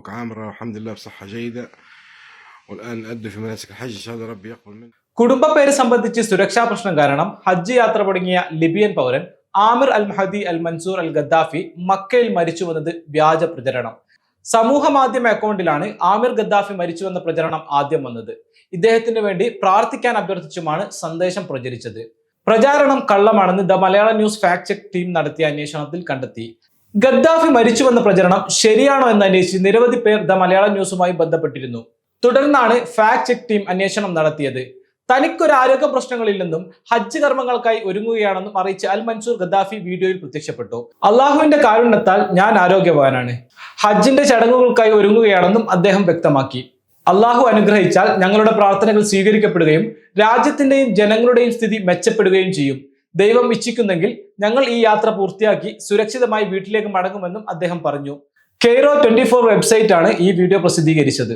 أعضاؤك عامرة والحمد لله بصحة جيدة والآن نأدي في مناسك الحج إن شاء الله ربي يقبل منا കുടുംബ പേര് സംബന്ധിച്ച് സുരക്ഷാ പ്രശ്നം കാരണം ഹജ്ജ് യാത്ര തുടങ്ങിയ ലിബിയൻ പൗരൻ Amir al Mahdi al Mansur al Gaddafi മക്കയിൽ മരിച്ചുവെന്നത് വ്യാജ പ്രചരണം സമൂഹ മാധ്യമ അക്കൗണ്ടിലാണ് ആമിർ ഗദ്ദാഫി മരിച്ചുവെന്ന പ്രചരണം ആദ്യം വന്നത് ഇദ്ദേഹത്തിന് വേണ്ടി പ്രാർത്ഥിക്കാൻ അഭ്യർത്ഥിച്ചുമാണ് സന്ദേശം പ്രചരിച്ചത് പ്രചാരണം കള്ളമാണെന്ന് the Malayala news fact check team നടത്തിയ അന്വേഷണത്തിൽ കണ്ടെത്തി ഗദ്ദാഫി മരിച്ചുവെന്ന പ്രചരണം ശരിയാണോ എന്ന് അന്വേഷിച്ച് നിരവധി പേർ ദ മലയാള ന്യൂസുമായി ബന്ധപ്പെട്ടിരുന്നു. തുടർന്നാണ് ഫാക്ട് ചെക്ക് ടീം അന്വേഷണം നടത്തിയത്. തനിക്കൊരു ആരോഗ്യ പ്രശ്നങ്ങളില്ലെന്നും ഹജ്ജ് കർമ്മങ്ങൾക്കായി ഒരുങ്ങുകയാണെന്നും അറിയിച്ച് അൽ മൻസൂർ ഗദ്ദാഫി വീഡിയോയിൽ പ്രത്യക്ഷപ്പെട്ടു. അള്ളാഹുവിന്റെ കാരുണ്യത്താൽ ഞാൻ ആരോഗ്യവാനാണ്. ഹജ്ജിന്റെ ചടങ്ങുകൾക്കായി ഒരുങ്ങുകയാണെന്നും അദ്ദേഹം വ്യക്തമാക്കി. അള്ളാഹു അനുഗ്രഹിച്ചാൽ ഞങ്ങളുടെ പ്രാർത്ഥനകൾ സ്വീകരിക്കപ്പെടുകയും രാജ്യത്തിന്റെയും ജനങ്ങളുടെയും സ്ഥിതി മെച്ചപ്പെടുകയും ചെയ്യും. ദൈവം ഇച്ഛിക്കുന്നെങ്കിൽ ഞങ്ങൾ ഈ യാത്ര പൂർത്തിയാക്കി സുരക്ഷിതമായി വീട്ടിലേക്ക് മടങ്ങുമെന്നും അദ്ദേഹം പറഞ്ഞു. കെയ്റോ ട്വന്റി ഫോർ വെബ്സൈറ്റ് ആണ് ഈ വീഡിയോ പ്രസിദ്ധീകരിച്ചത്.